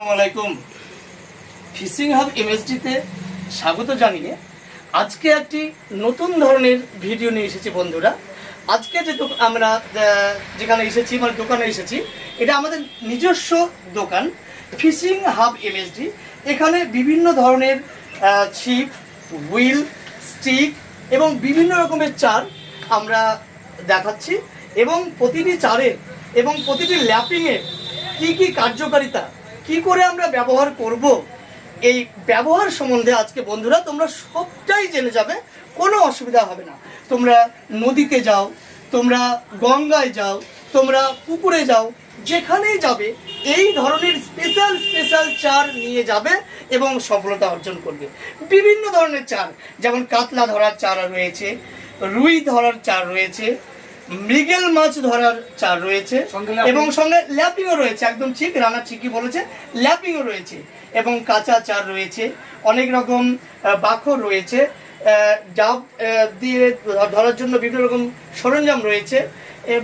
আসসালামু আলাইকুম fishing hub এমএসডিতে স্বাগত জানিয়ে আজকে একটি নতুন ধরনের ভিডিও নিয়ে এসেছি বন্ধুরা। আজকে যে আমরা যেখানে এসেছি মানে দোকানে এসেছি, এটা আমাদের নিজস্ব দোকান, ফিশিং হাব এমএসডি এখানে বিভিন্ন ধরনের ছিপ, হুইল, স্টিক এবং বিভিন্ন রকমের চার আমরা দেখাচ্ছি এবং প্রতিটি চারের এবং প্রতিটি ল্যাপিংয়ের কি কি কার্যকারিতা কি করে আমরা ব্যবহার করব? এই ব্যবহার সম্বন্ধে আজকে বন্ধুরা তোমরা সবটাই জেনে যাবে, কোনো অসুবিধা হবে না। তোমরা নদীতে যাও, তোমরা গঙ্গায় যাও, তোমরা পুকুরে যাও, যেখানেই যাবে, এই ধরনের স্পেশাল স্পেশাল চার নিয়ে যাবে এবং সফলতা অর্জন করবে। বিভিন্ন ধরনের চার, যেমন কাতলা ধরার চার রয়েছে, রুই ধরার চার রয়েছে মৃগেল মাছ ধরার চার রয়েছে এবং সঙ্গে ল্যাপিংও রয়েছে একদম ঠিক রানা ঠিকই বলেছে। ল্যাপিংও রয়েছে এবং কাঁচা চার রয়েছে অনেক রকম বাখর রয়েছে ডাব দিয়ে ধরার জন্য বিভিন্ন রকম সরঞ্জাম রয়েছে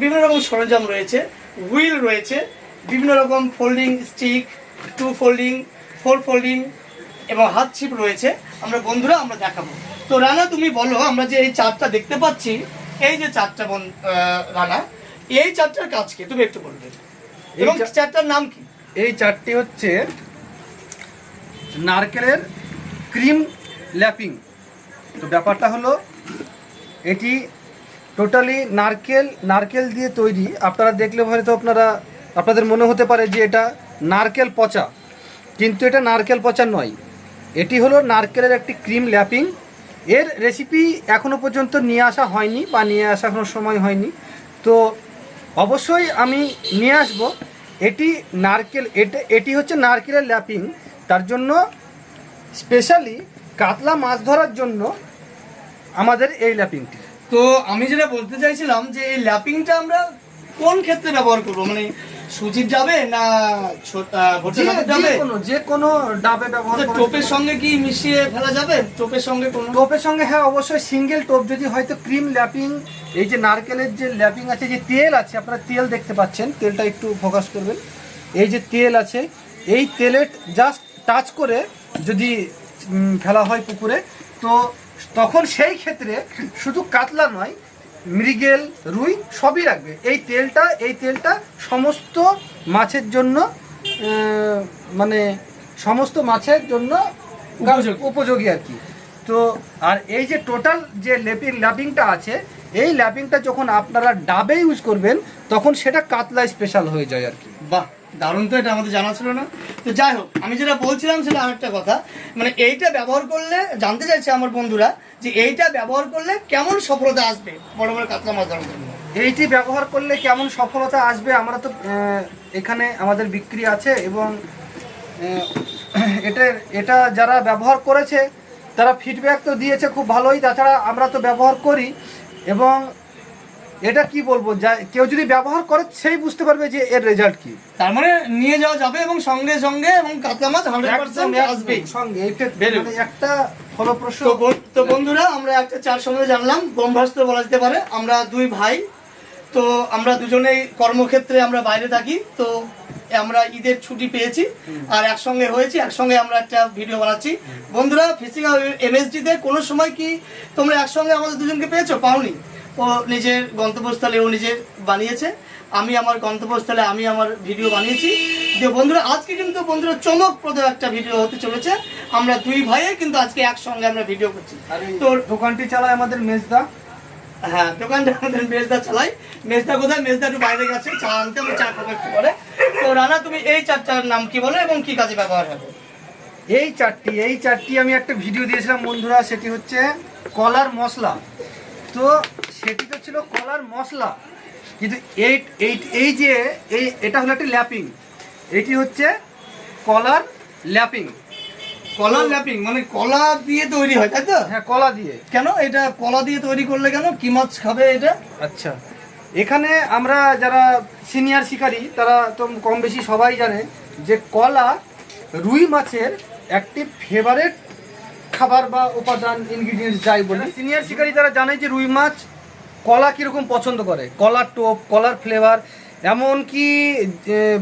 বিভিন্ন রকম সরঞ্জাম রয়েছে হুইল রয়েছে বিভিন্ন রকম folding stick two folding four folding এবং হাত ছিপ রয়েছে। আমরা বন্ধুরা আমরা দেখাবো। তো রানা তুমি বলো আমরা যে এই চারটা দেখতে পাচ্ছি এই যে চারটা বন রানা এই চারটার কাজ কি? তুমি একটু বলবে। এবং চারটার নাম কি? এই চারটি হচ্ছে নারকেলের ক্রিম ল্যাপিং। তো ব্যাপারটা হলো এটি টোটালি নারকেল নারকেল দিয়ে তৈরি। আপনারা দেখলে হয়তো আপনারা আপনাদের মনে হতে পারে যে এটা নারকেল পচা। কিন্তু এটা নারকেল পচা নয়। এটি হলো নারকেলের একটি ক্রিম ল্যাপিং। এর রেসিপি এখনও পর্যন্ত নিয়ে আসা হয়নি বা নিয়ে আসা কোনো সময় হয়নি। তো অবশ্যই আমি নিয়ে আসব। এটি নারকেল, এটা, এটি হচ্ছে নারকেলের ল্যাপিং। তার জন্য স্পেশালি কাতলা মাছ ধরার জন্য আমাদের এই ল্যাপিংটি। তো আমি যেটা বলতে চাইছিলাম যে এই ল্যাপিংটা আমরা কোন ক্ষেত্রে ব্যবহার করব? মানে সুজির যাবে না যাবে? যে কোনো ডাবে ব্যবহার আচ্ছা, টোপের সঙ্গে কি মিশিয়ে ফেলা যাবে? টোপের সঙ্গে কোনো? টোপের সঙ্গে হ্যাঁ অবশ্যই সিঙ্গেল টোপ যদি হয়তো ক্রিম ল্যাপিং এই যে নারকেলের যে ল্যাপিং আছে যে তেল আছে আপনারা তেল দেখতে পাচ্ছেন তেলটা একটু ফোকাস করবেন। এই যে তেল আছে এই তেলের জাস্ট টাচ করে যদি ফেলা হয় পুকুরে তো তখন সেই ক্ষেত্রে শুধু কাতলা নয় মৃগেল রুই সবই রাখবে। এই তেলটা এই তেলটা সমস্ত মাছের জন্য মানে সমস্ত মাছের জন্য উপযোগী। আর কি। তো আর এই যে টোটাল যে ল্যাপিং ল্যাপিংটা আছে এই ল্যাপিংটা যখন আপনারা ডাবে ইউজ করবেন তখন সেটা কাতলা স্পেশাল হয়ে যায় আর কি। বাহ দারুণ তো এটা আমাদের জানা ছিল না। তো যাই হোক আমি যেটা বলছিলাম সেটা আরেকটা কথা। মানে এইটা ব্যবহার করলে জানতে চাইছে আমার বন্ধুরা যে এইটা ব্যবহার করলে কেমন সফলতা আসবে? বড় বড় কাতলা মাছ ধরার জন্য। এইটি ব্যবহার করলে কেমন সফলতা আসবে আমরা তো এখানে আমাদের বিক্রি আছে এবং এটা এটা যারা ব্যবহার করেছে, তারা ফিডব্যাক তো দিয়েছে, খুব ভালোই। তাছাড়া আমরা তো ব্যবহার করি এবং এটা কি বলব? যা কেউ যদি ব্যবহার করে সেই বুঝতে পারবে যে এর রেজাল্ট কি। তার মানে নিয়ে যাওয়া যাবে এবং সঙ্গে সঙ্গে এবং কাতলা মাছ হান্ড্রেড পার্সেন্ট আসবেই সঙ্গে। মানে একটা ফলপ্রসূ তো বন্ধুরা আমরা একটা চার সম্বন্ধে জানলাম। ব্রহ্মাস্ত্র বলা যেতে পারে। আমরা দুই ভাই। তো আমরা দুজনেই কর্মক্ষেত্রে আমরা বাইরে থাকি। তো আমরা ঈদের ছুটি পেয়েছি আর একসঙ্গে হয়েছি। একসঙ্গে আমরা একটা ভিডিও বানাচ্ছি। বন্ধুরা ফিসিং এমএসডিতে কোনো সময় কি তোমরা একসঙ্গে আমাদের দুজনকে পেয়েছ? পাওনি? ও নিজের গন্তব্যস্থলে ও নিজে বানিয়েছে। আমি আমার গন্তব্যস্থলে আমি আমার ভিডিও বানিয়েছি। যে বন্ধুরা আজকে কিন্তু বন্ধুরা চমকপ্রদ একটা ভিডিও হতে চলেছে। আমরা দুই ভাইয়ে কিন্তু আজকে একসঙ্গে আমরা ভিডিও করছি। তোর দোকানটি চালায় আমাদের মেজদা। হ্যাঁ দোকানটা আমাদের মেজদা চালাই মেজদা কোথায়? মেজদা একটু বাইরে গেছে চা আনতে আমি চা খাব একটু পরে। তো রানা তুমি এই চারটার নাম কি বলো এবং কি কাজে ব্যবহার হবে? এই চারটি এই চারটি আমি একটা ভিডিও দিয়েছিলাম বন্ধুরা সেটি হচ্ছে কলার মশলা। তো সেটি তো ছিল কলার মশলা। কিন্তু এই এই এই যে এই এটা হলো একটা ল্যাপিং। এটি হচ্ছে কলার ল্যাপিং। কলা ল্যাপিং মানে কলা দিয়ে তৈরি হয় তাই তো? হ্যাঁ কলা দিয়ে। কেন? এটা কলা দিয়ে তৈরি করলে কেন? কি মাছ খাবে এটা? আচ্ছা। এখানে আমরা যারা সিনিয়র শিকারী তারা তো কম বেশি সবাই জানে যে কলা রুই মাছের একটি ফেভারেট খাবার বা উপাদান ইনগ্রিডিয়েন্টস যাই বলি। সিনিয়র শিকারী তারা জানে যে রুই মাছ কলা কীরকম পছন্দ করে? কলার টোপ কলার ফ্লেভার এমনকি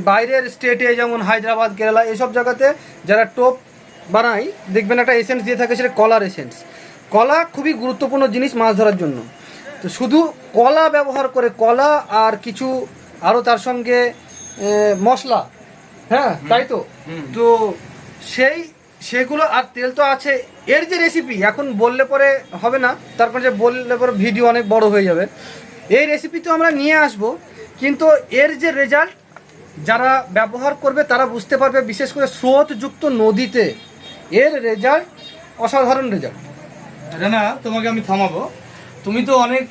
বাইরের স্টেটে যেমন হায়দ্রাবাদ কেরালা এসব জায়গাতে যারা টোপ বানায় দেখবেন একটা এসেন্স দিয়ে থাকে সেটা কলার এসেন্স কলা খুবই গুরুত্বপূর্ণ জিনিস মাছ ধরার জন্য। তো শুধু কলা ব্যবহার করে কলা আর কিছু আরও তার সঙ্গে মশলা হ্যাঁ তাই তো? তো সেই সেগুলো আর তেল তো আছে। এর যে রেসিপি এখন বললে পরে হবে না। তারপর যে বললে পরে ভিডিও অনেক বড় হয়ে যাবে। এই রেসিপি তো আমরা নিয়ে আসব, কিন্তু এর যে রেজাল্ট যারা ব্যবহার করবে তারা বুঝতে পারবে, বিশেষ করে স্রোতযুক্ত নদীতে। এর রেজাল্ট অসাধারণ রেজাল্ট রানা, তোমাকে আমি থামাবো। তুমি তো অনেক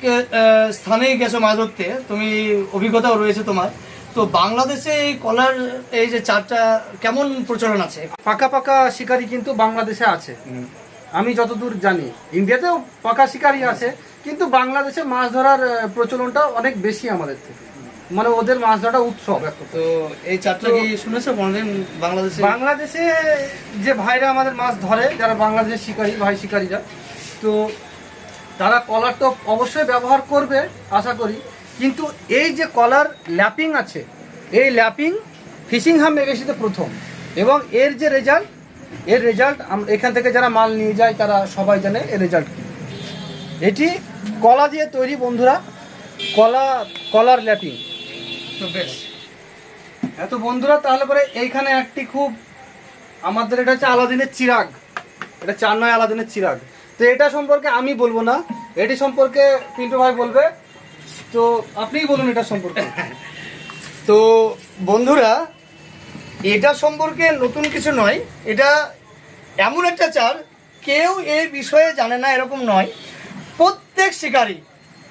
স্থানেই গেছো মাছ ধরতে তুমি অভিজ্ঞতাও রয়েছে তোমার। তো বাংলাদেশে এই কলার এই যে চারটা কেমন প্রচলন আছে? পাকা পাকা শিকারি কিন্তু বাংলাদেশে আছে। আমি যতদূর জানি ইন্ডিয়াতেও পাকা শিকারি আছে কিন্তু বাংলাদেশে মাছ ধরার প্রচলনটা অনেক বেশি আমাদের থেকে। মানে ওদের মাছ ধরাটা উৎসব তো এই চারটা কি শুনেছো কোনোদিন বাংলাদেশে? বাংলাদেশে যে ভাইরা আমাদের মাছ ধরে যারা বাংলাদেশের শিকারী ভাই শিকারীরা তো তারা কলার তো অবশ্যই ব্যবহার করবে আশা করি। কিন্তু এই যে কলার ল্যাপিং আছে এই ল্যাপিং ফিশিং হাম মেগেসিতে প্রথম এবং এর যে রেজাল্ট এর রেজাল্ট এখান থেকে যারা মাল নিয়ে যায় তারা সবাই জানে এর রেজাল্ট কি। এটি কলা দিয়ে তৈরি বন্ধুরা কলা কলার ল্যাপিং। তো বেশ। এত বন্ধুরা তাহলে পরে এইখানে একটি খুব আমাদের এটা হচ্ছে আলাদিনের চিরাগ। এটা চার নয় আলাদিনের চিরাগ। তো এটা সম্পর্কে আমি বলব না। এটি সম্পর্কে পিন্টু ভাই বলবে। তো আপনিই বলুন এটা সম্পর্কে। তো বন্ধুরা, এটা সম্পর্কে নতুন কিছু নয়। এটা এমন একটা চার, কেউ এই বিষয়ে জানে না, এরকম নয়। প্রত্যেক শিকারী,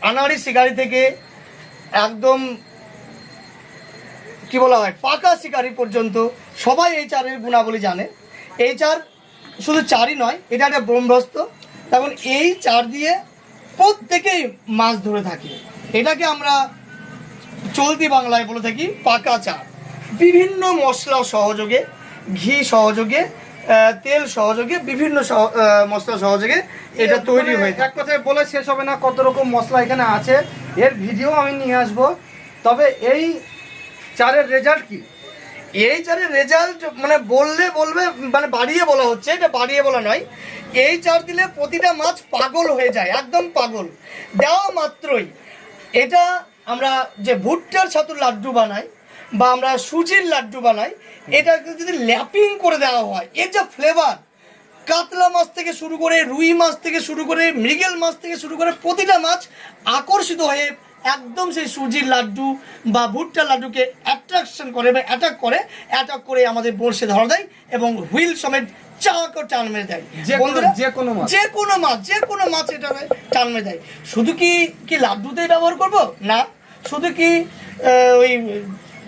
আনাড়ি শিকারি থেকে একদম, কি বলা হয়, পাকা শিকারি পর্যন্ত সবাই এই চারের গুণাবলী জানে। এই চার শুধু চারই নয়, এটা একটা ব্রহ্মাস্ত্র। তখন এই চার দিয়ে প্রত্যেকেই মাছ ধরে থাকে। এটাকে আমরা চলতি বাংলায় বলে থাকি পাকা চা। বিভিন্ন মশলা সহযোগে ঘি সহযোগে তেল সহযোগে বিভিন্ন সহ- মশলা সহযোগে এটা তৈরি হয়ে এক কথায় বলে শেষ হবে না কত রকম মশলা এখানে আছে। এর ভিডিও আমি নিয়ে আসব। তবে এই চারের রেজাল্ট কি? এই চারের রেজাল্ট মানে বললে বলবে মানে বাড়িয়ে বলা হচ্ছে এটা বাড়িয়ে বলা নয়। এই চার দিলে প্রতিটা মাছ পাগল হয়ে যায় একদম পাগল। দেওয়া মাত্রই। এটা আমরা যে ভুট্টার ছাতুর লাড্ডু বানাই বা আমরা সুজির লাড্ডু বানাই, এটাকে যদি ল্যাপিং করে দেওয়া হয়, এর যে ফ্লেভার কাতলা মাছ থেকে শুরু করে রুই মাছ থেকে শুরু করে মৃগেল মাছ থেকে শুরু করে প্রতিটা মাছ আকর্ষিত হয়ে একদম সেই সুজির লাড্ডু বা ভুট্টা লাড্ডুকে অ্যাট্রাকশন করে বা অ্যাটাক করে অ্যাটাক করে আমাদের বড়শে ধরা দেয় এবং হুইল সমেত চাক টান মেরে দেয়। যে কোনো- বন্ধুরা, যে কোনো মাছ। যে কোনো মাছ যে কোনো মাছ এটা টান মেরে দেয়। শুধু কি কি লাড্ডুতেই ব্যবহার করব? না। শুধু কি ওই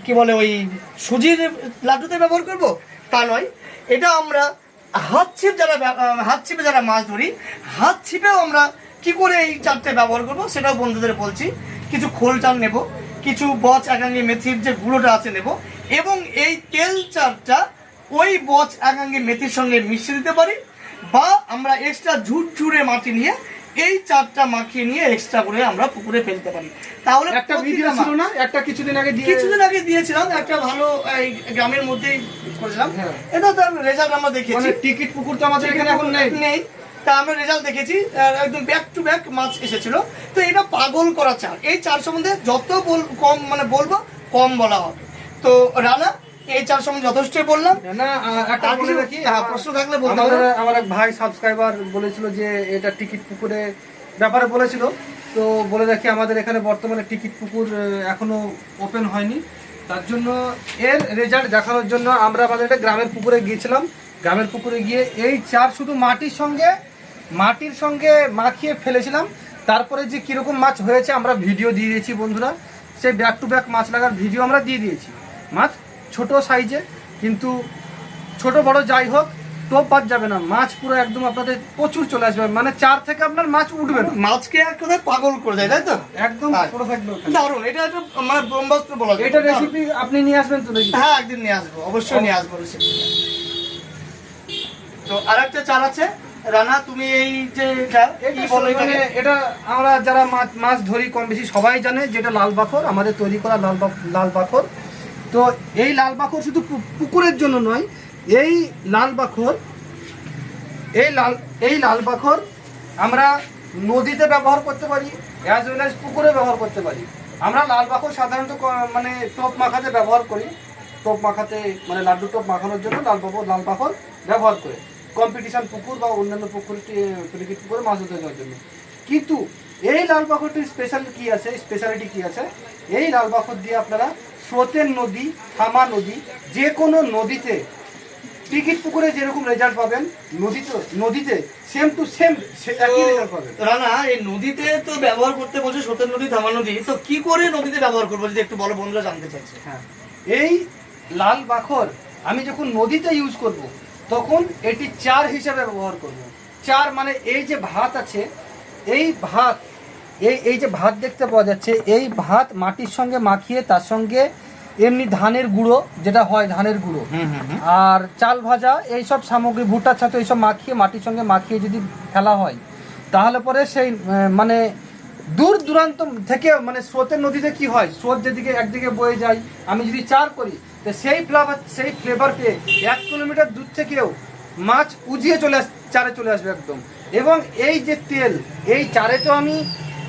কি বলে ওই সুজির লাড্ডুতে ব্যবহার করব? তা নয়। এটা আমরা হাত ছিপ যারা হাত ছিপে যারা মাছ ধরি হাত ছিপেও আমরা কি করে এই চারটে ব্যবহার করব? সেটাও বন্ধুদের বলছি। কিছু খোল চাল নেব কিছু বচ একাঙ্গি মেথির যে গুঁড়োটা আছে নেব এবং এই তেল চারটা ওই বচ একাঙ্গি মেথির সঙ্গে মিশিয়ে দিতে পারি বা আমরা এক্সট্রা ঝুরঝুরে মাটি নিয়ে এই চারটা মাখিয়ে নিয়ে এক্সট্রা করে আমরা পুকুরে ফেলতে পারি। তাহলে একটা ভিডিও ছিল না একটা কিছুদিন আগে দিয়ে কিছুদিন আগে দিয়েছিলাম একটা ভালো এই গ্রামের মধ্যেই করেছিলাম। হ্যাঁ। এটা তার রেজাল্ট আমরা দেখেছি। মানে টিকিট পুকুর তো আমাদের এখানে এখন নেই। নেই। তা আমরা রেজাল্ট দেখেছি একদম ব্যাক টু ব্যাক মাছ এসেছিল। তো এটা পাগল করা চার এই চার সম্বন্ধে যত বল কম মানে বলব কম বলা হবে। তো রানা এই চার সম্বন্ধে যথেষ্টই বললাম। না একটা বলে রাখি হ্যাঁ, প্রশ্ন থাকলে বলতে আমার এক ভাই সাবস্ক্রাইবার বলেছিল যে এটা টিকিট পুকুরে ব্যাপারে বলেছিল। তো বলে রাখি আমাদের এখানে বর্তমানে টিকিট পুকুর এখনও ওপেন হয়নি। তার জন্য এর রেজাল্ট দেখানোর জন্য আমরা আমাদের একটা গ্রামের পুকুরে গিয়েছিলাম। গ্রামের পুকুরে গিয়ে এই চার শুধু মাটির সঙ্গে মাটির সঙ্গে মাখিয়ে ফেলেছিলাম। তারপরে যে কীরকম মাছ হয়েছে আমরা ভিডিও দিয়ে দিয়েছি বন্ধুরা। সেই ব্যাক টু ব্যাক মাছ লাগার ভিডিও আমরা দিয়ে দিয়েছি। মাছ ছোট সাইজে কিন্তু ছোট বড় যাই হোক টোপ বাদ যাবে না। মাছ পুরো একদম আপনাদের প্রচুর চলে আসবে। মানে চার থেকে আপনার মাছ উঠবে না। মাছকে এক কথায় পাগল করে দেয় তাই তো? একদম। পুরো থাকবে। দারুণ। এটা একটা মানে ব্রহ্মাস্ত্র বলা এটা রেসিপি আপনি নিয়ে আসবেন তো দেখি হ্যাঁ একদিন নিয়ে আসব। অবশ্যই নিয়ে আসব রেসিপি তো আর একটা চাল আছে। রানা তুমি এই যে এটা বলো মানে এটা আমরা যারা মাছ মাছ ধরি কম বেশি সবাই জানে যেটা লাল বাখর আমাদের তৈরি করা লাল লাল বাখর তো এই লাল বাখর শুধু পুকুরের জন্য নয়, এই লাল বাখর এই লাল এই লাল বাখর আমরা নদীতে ব্যবহার করতে পারি অ্যাজ ওয়েল অ্যাজ পুকুরে ব্যবহার করতে পারি। আমরা লাল বাখর সাধারণত মানে টোপ মাখাতে ব্যবহার করি। টোপ মাখাতে মানে লাড্ডু টোপ মাখানোর জন্য লাল বাখর লাল বাখর ব্যবহার করে। কম্পিটিশান পুকুর বা অন্যান্য পুকুর পুকুরে মাছ যাওয়ার জন্য। কিন্তু এই লাল বাখরটির স্পেশাল কি আছে? স্পেশালিটি কি আছে? এই লাল বাখর দিয়ে আপনারা স্রোতের নদী থামা নদী যে কোনো নদীতে টিকিট পুকুরে যেরকম রেজাল্ট পাবেন নদীতে নদীতে সেম টু সেম একই রেজাল্ট পাবেন। তো রানা এই নদীতে তো ব্যবহার করতে বলছো সতের নদী ধামা নদী তো কি করে নদীতে ব্যবহার করব যদি একটু বলো বন্ধুরা জানতে চাইছে। হ্যাঁ এই লাল বাখর আমি যখন নদীতে ইউজ করব তখন এটি চার হিসাবে ব্যবহার করব। চার মানে এই যে ভাত আছে এই ভাত এই এই যে ভাত দেখতে পাওয়া যাচ্ছে এই ভাত মাটির সঙ্গে মাখিয়ে তার সঙ্গে এমনি ধানের গুঁড়ো যেটা হয় ধানের গুঁড়ো। আর চাল ভাজা এই সব সামগ্রী ভুট্টার সাথে এইসব মাখিয়ে মাটির সঙ্গে মাখিয়ে যদি ফেলা হয় তাহলে পরে সেই মানে দূর দূরান্ত থেকে মানে স্রোতের নদীতে কি হয়? স্রোত যেদিকে একদিকে বয়ে যায় আমি যদি চার করি তো সেই ফ্লেভার সেই ফ্লেভার পেয়ে এক কিলোমিটার দূর থেকেও মাছ উজিয়ে চলে আস চারে চলে আসবে একদম। এবং এই যে তেল, এই চারে তো আমি,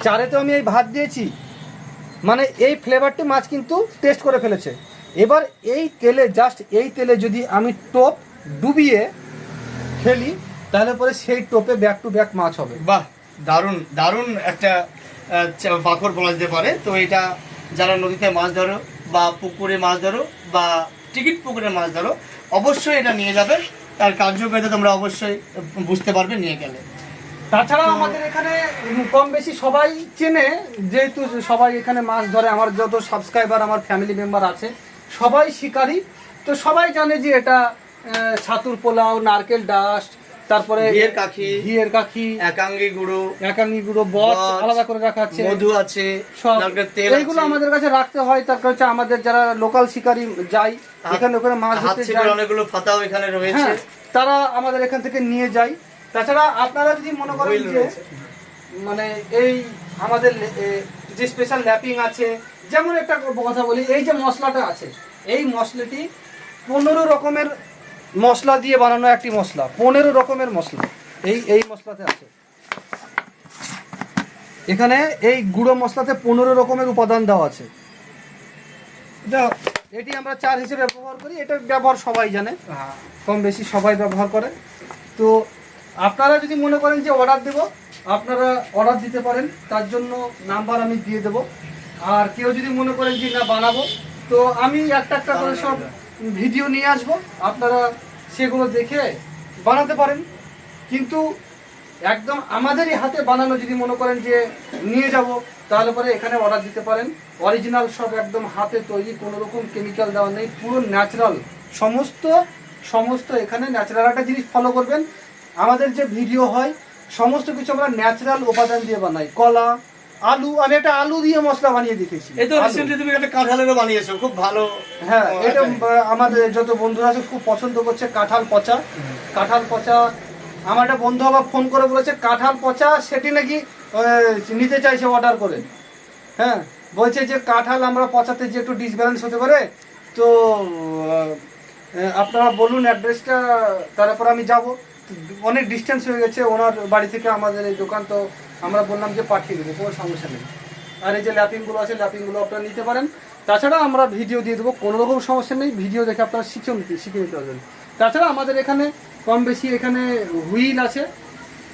চারে তো আমি এই ভাত দিয়েছি। মানে এই ফ্লেভারটি মাছ কিন্তু টেস্ট করে ফেলেছে। এবার এই তেলে জাস্ট এই তেলে যদি আমি টোপ ডুবিয়ে ফেলি, তাহলে পরে সেই টোপে ব্যাক টু ব্যাক মাছ হবে। বাহ, দারুণ দারুণ একটা পাথর বলা যেতে পারে। তো এটা যারা নদীতে মাছ ধরো বা পুকুরে মাছ ধরো বা টিকিট পুকুরে মাছ ধরো, অবশ্যই এটা নিয়ে যাবে। তার কার্যকারিতা তোমরা অবশ্যই বুঝতে পারবে নিয়ে গেলে। তাছাড়া আমাদের এখানে কম বেশি সবাই চেনে যেহেতু সবাই এখানে মাছ ধরে আমার যত সাবস্ক্রাইবার আমার ফ্যামিলি মেম্বার আছে সবাই শিকারী। তো সবাই জানে যে এটা ছাতুর পোলাও নারকেল ডাস্ট তারপরে ঘিয়ের কাঠি। ঘিয়ের কাঠি একাঙ্গি গুঁড়ো একাঙ্গি গুঁড়ো বচ, আলাদা করে রাখা আছে। মধু আছে সব। তেল এইগুলো আমাদের কাছে রাখতে হয় তার কাছে আমাদের যারা লোকাল শিকারী যাই এখানে ওখানে মাছ ধরতে যায়। অনেকগুলো ফাতাও এখানে রয়েছে। হ্যাঁ তারা আমাদের এখান থেকে নিয়ে যায়। তাছাড়া আপনারা যদি মনে করেন যে মানে এই আমাদের যে স্পেশাল ল্যাপিং আছে যেমন একটা কথা বলি এই যে মশলাটা আছে এই মশলাটি পনেরো রকমের মশলা দিয়ে বানানো একটি মশলা পনেরো রকমের মশলা এই এই মশলাতে আছে। এখানে এই গুঁড়ো মশলাতে পনেরো রকমের উপাদান দেওয়া আছে। এটা এটি আমরা চার হিসেবে ব্যবহার করি এটা ব্যবহার সবাই জানে কম বেশি সবাই ব্যবহার করে। তো আপনারা যদি মনে করেন যে অর্ডার দেব, আপনারা অর্ডার দিতে পারেন, তার জন্য নাম্বার আমি দিয়ে দেব। আর কেউ যদি মনে করেন যে না, বানাবো, তো আমি একটা একটা করে সব ভিডিও নিয়ে আসব। আপনারা সেগুলো দেখে বানাতে পারেন। কিন্তু একদম আমাদেরই হাতে বানানো যদি মনে করেন যে নিয়ে যাব, তাহলে পরে এখানে অর্ডার দিতে পারেন। অরিজিনাল সব একদম হাতে তৈরি, কোনো রকম কেমিক্যাল দেওয়া নেই, পুরো ন্যাচারাল সমস্ত সমস্ত এখানে ন্যাচারাল একটা জিনিস ফলো করবেন। আমাদের যে ভিডিও হয় সমস্ত কিছু আমরা ন্যাচারাল উপাদান দিয়ে বানাই। কলা আলু আমি একটা আলু দিয়ে মশলা বানিয়ে দেখেছি। এই তো। রিসেন্টলি তুমি একটা কাঁঠালেরও বানিয়েছো খুব ভালো। হ্যাঁ এটা আমাদের যত বন্ধুরা আছে খুব পছন্দ করছে কাঁঠাল পচা। কাঁঠাল পচা আমার একটা বন্ধু আবার ফোন করে বলেছে কাঁঠাল পচা সেটি নাকি নিতে চাইছে অর্ডার করে। হ্যাঁ বলছে যে কাঁঠাল আমরা পচাতে যে একটু ডিসব্যালেন্স হতে পারে তো আপনারা বলুন অ্যাড্রেসটা তারপর আমি যাব। অনেক ডিস্টেন্স হয়ে গেছে, ওনার বাড়ি থেকে আমাদের এই দোকান তো আমরা বললাম যে পাঠিয়ে দেবো, কোনো সমস্যা নেই। আর এই যে ল্যাপিংগুলো আছে ল্যাপিংগুলো আপনারা নিতে পারেন। তাছাড়া আমরা ভিডিও দিয়ে দেবো, কোনো রকম সমস্যা নেই ভিডিও দেখে আপনারা শিখে নিতে শিখে নিতে পারবেন। তাছাড়া আমাদের এখানে কম বেশি এখানে হুইল আছে।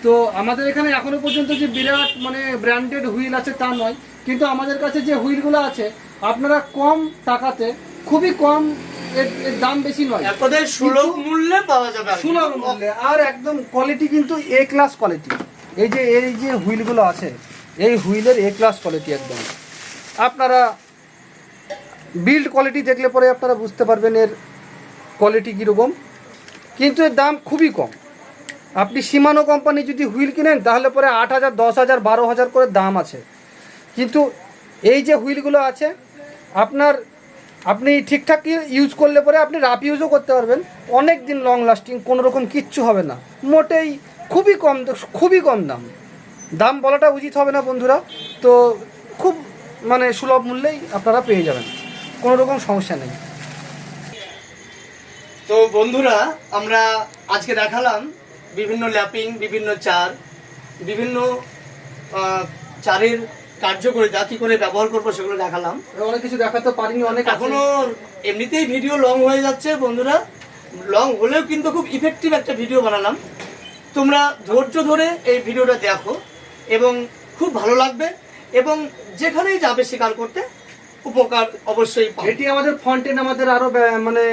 তো আমাদের এখানে এখনও পর্যন্ত যে বিরাট মানে ব্র্যান্ডেড হুইল আছে তা নয়, কিন্তু আমাদের কাছে যে হুইলগুলো আছে, আপনারা কম টাকাতে খুবই কম এর দাম বেশি নয়। কথায় সুলভ মূল্যে পাওয়া যাবে সুলভ মূল্যে আর একদম কোয়ালিটি কিন্তু এ ক্লাস কোয়ালিটি এই যে এই যে হুইলগুলো আছে এই হুইলের এ ক্লাস কোয়ালিটি একদম। আপনারা বিল্ড কোয়ালিটি দেখলে পরে আপনারা বুঝতে পারবেন এর কোয়ালিটি কীরকম। কিন্তু এর দাম খুবই কম। আপনি সীমানো কোম্পানি যদি হুইল কিনেন তাহলে পরে আট হাজার দশ হাজার বারো হাজার করে দাম আছে। কিন্তু এই যে হুইলগুলো আছে আপনার আপনি ঠিকঠাক ইউজ করলে পরে আপনি রাফ ইউজও করতে পারবেন। অনেক দিন লং লাস্টিং কোনো রকম কিচ্ছু হবে না। মোটেই খুবই কম খুবই কম দাম। দাম বলাটা উচিত হবে না বন্ধুরা। তো খুব মানে সুলভ মূল্যেই আপনারা পেয়ে যাবেন। কোনো রকম সমস্যা নেই। তো বন্ধুরা, আমরা আজকে দেখালাম বিভিন্ন ল্যাপিং, বিভিন্ন চার, বিভিন্ন চারের কার্যকরিতা কী করে ব্যবহার করব সেগুলো দেখালাম। অনেক কিছু দেখাতে পারিনি অনেক। এখনও এমনিতেই ভিডিও লং হয়ে যাচ্ছে বন্ধুরা। লং হলেও কিন্তু খুব ইফেক্টিভ একটা ভিডিও বানালাম। তোমরা ধৈর্য ধরে এই ভিডিওটা দেখো এবং খুব ভালো লাগবে এবং যেখানেই যাবে শিকার করতে উপকার অবশ্যই এটি আমাদের ফন্টেন আমাদের আরও মানে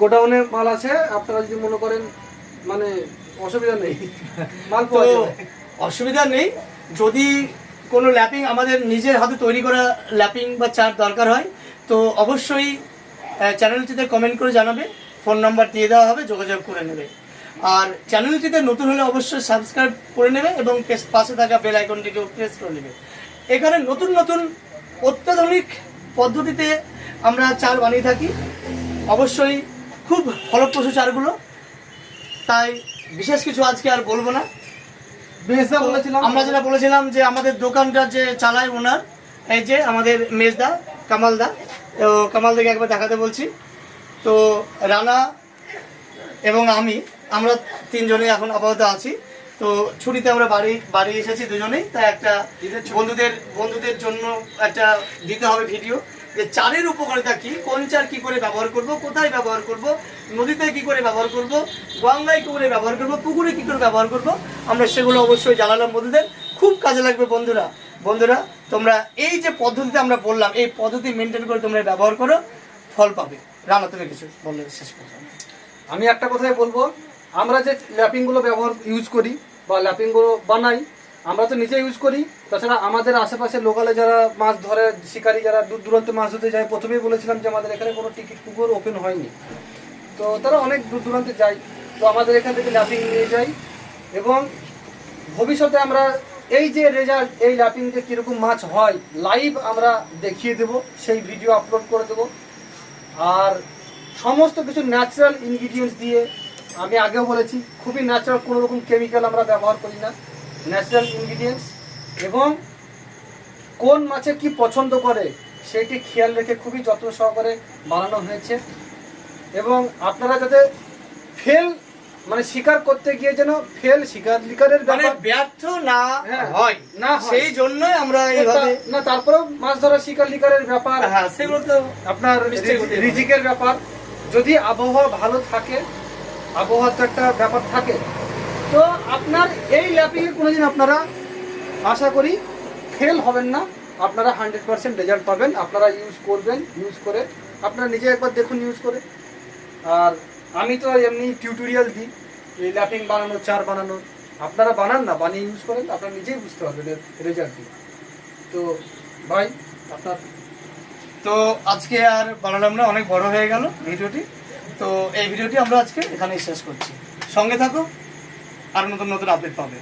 গোডাউনে মাল আছে। আপনারা যদি মনে করেন মানে অসুবিধা নেই। মাল পাওয়া অসুবিধা নেই। যদি কোনো ল্যাপিং আমাদের নিজের হাতে তৈরি করা ল্যাপিং বা চার দরকার হয়। তো অবশ্যই চ্যানেলটিতে কমেন্ট করে জানাবে ফোন নাম্বার দিয়ে দেওয়া হবে, যোগাযোগ করে নেবে। আর চ্যানেলটিতে নতুন হলে অবশ্যই সাবস্ক্রাইব করে নেবে এবং পাশে থাকা বেল আইকনটিকেও প্রেস করে নেবে। এখানে নতুন নতুন অত্যাধুনিক পদ্ধতিতে আমরা চাল বানিয়ে থাকি। অবশ্যই খুব ফলপ্রসূ চারগুলো তাই বিশেষ কিছু আজকে আর বলব না। আমরা যেটা বলেছিলাম যে আমাদের দোকানটা যে চালায় ওনার এই যে আমাদের মেজদা কামালদা তো কামালদাকে একবার দেখাতে বলছি। তো রানা এবং আমি আমরা তিনজনে এখন আপাতত আছি। তো ছুটিতে আমরা বাড়ি বাড়ি এসেছি দুজনেই তাই একটা বন্ধুদের বন্ধুদের জন্য একটা দিতে হবে ভিডিও। যে চারের উপকারিতা কি কোন চার কি করে ব্যবহার করব কোথায় ব্যবহার করব নদীতে কি করে ব্যবহার করব? গঙ্গায় কি করে ব্যবহার করব? পুকুরে কি করে ব্যবহার করব? আমরা সেগুলো অবশ্যই জানালাম বন্ধুদের। খুব কাজে লাগবে বন্ধুরা। বন্ধুরা, তোমরা এই যে পদ্ধতিতে আমরা বললাম, এই পদ্ধতি মেনটেন করে তোমরা ব্যবহার করো, ফল পাবে। রানা, তুমি কিছু বললে, শেষ করো। আমি একটা কথাই বলব, আমরা যে ল্যাপিংগুলো ব্যবহার ইউজ করি বা ল্যাপিংগুলো বানাই, আমরা তো নিজে ইউজ করি। তাছাড়া আমাদের আশেপাশে লোকালে যারা মাছ ধরে, শিকারী যারা দূর দূরান্তে মাছ ধরতে যায়, প্রথমেই বলেছিলাম যে আমাদের এখানে কোনো টিকিট পুকুর ওপেন হয়নি। তো তারা অনেক দূর দূরান্তে যায়। তো আমাদের এখান থেকে ল্যাপিং নিয়ে যাই এবং ভবিষ্যতে আমরা এই যে রেজাল্ট এই যে কীরকম মাছ হয় লাইভ আমরা দেখিয়ে দেব, সেই ভিডিও আপলোড করে দেবো। আর সমস্ত কিছু ন্যাচারাল ইনগ্রিডিয়েন্টস দিয়ে আমি আগেও বলেছি, খুবই ন্যাচারাল কোনো রকম কেমিক্যাল আমরা ব্যবহার করি না। ন্যাচারাল ইনগ্রিডিয়েন্টস এবং কোন মাছে কি পছন্দ করে, সেটি খেয়াল রেখে খুবই যত্ন সহকারে বানানো হয়েছে। এবং আপনারা যাতে ফেল মানে শিকার করতে গিয়ে যেন ফেল শিকার লিকারের মানে ব্যাপার ব্যর্থ না হ্যাঁ, হয়। না সেই জন্যই আমরা এইভাবে না তারপরেও মাছ ধরা শিকার লিকারের ব্যাপার হ্যাঁ সেগুলো তো আপনার। রিজিকের ব্যাপার। যদি আবহাওয়া ভালো থাকে আবহাওয়ার তো একটা ব্যাপার থাকে। তো আপনার এই ল্যাপিংয়ে কোনোদিন আপনারা আশা করি ফেল হবেন না। আপনারা হান্ড্রেড পার্সেন্ট রেজাল্ট পাবেন। আপনারা ইউজ করবেন ইউজ করে। আপনারা নিজে একবার দেখুন ইউজ করে। আর আমি তো এমনি টিউটোরিয়াল দিই। এই ল্যাপিং বানানো চার বানানোর আপনারা বানান না, বানিয়ে ইউজ করেন আপনারা নিজেই বুঝতে পারবেন রেজাল্ট দিয়ে তো ভাই, আপনার তো আজকে আর বানালাম না, অনেক বড় হয়ে গেল ভিডিওটি। তো এই ভিডিওটি আমরা আজকে এখানেই শেষ করছি। সঙ্গে থাকো আর নতুন নতুন আপডেট পাবে